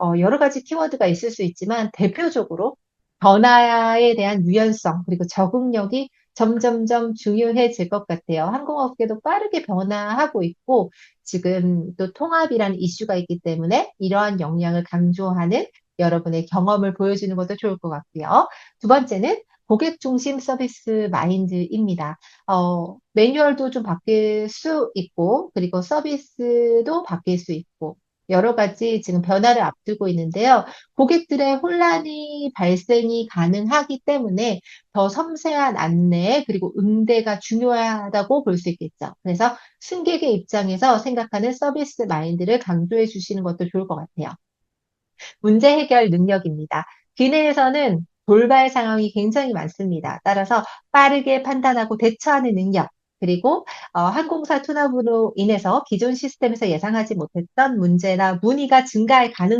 어, 여러 가지 키워드가 있을 수 있지만 대표적으로 변화에 대한 유연성 그리고 적응력이 점점점 중요해질 것 같아요. 항공업계도 빠르게 변화하고 있고 지금 또 통합이라는 이슈가 있기 때문에 이러한 역량을 강조하는 여러분의 경험을 보여주는 것도 좋을 것 같고요. 두 번째는 고객 중심 서비스 마인드입니다. 어, 매뉴얼도 좀 바뀔 수 있고, 그리고 서비스도 바뀔 수 있고, 여러 가지 지금 변화를 앞두고 있는데요. 고객들의 혼란이 발생이 가능하기 때문에 더 섬세한 안내 그리고 응대가 중요하다고 볼 수 있겠죠. 그래서 승객의 입장에서 생각하는 서비스 마인드를 강조해 주시는 것도 좋을 것 같아요. 문제 해결 능력입니다. 기내에서는 돌발 상황이 굉장히 많습니다. 따라서 빠르게 판단하고 대처하는 능력, 그리고 어, 항공사 투납으로 인해서 기존 시스템에서 예상하지 못했던 문제나 문의가 증가할 가능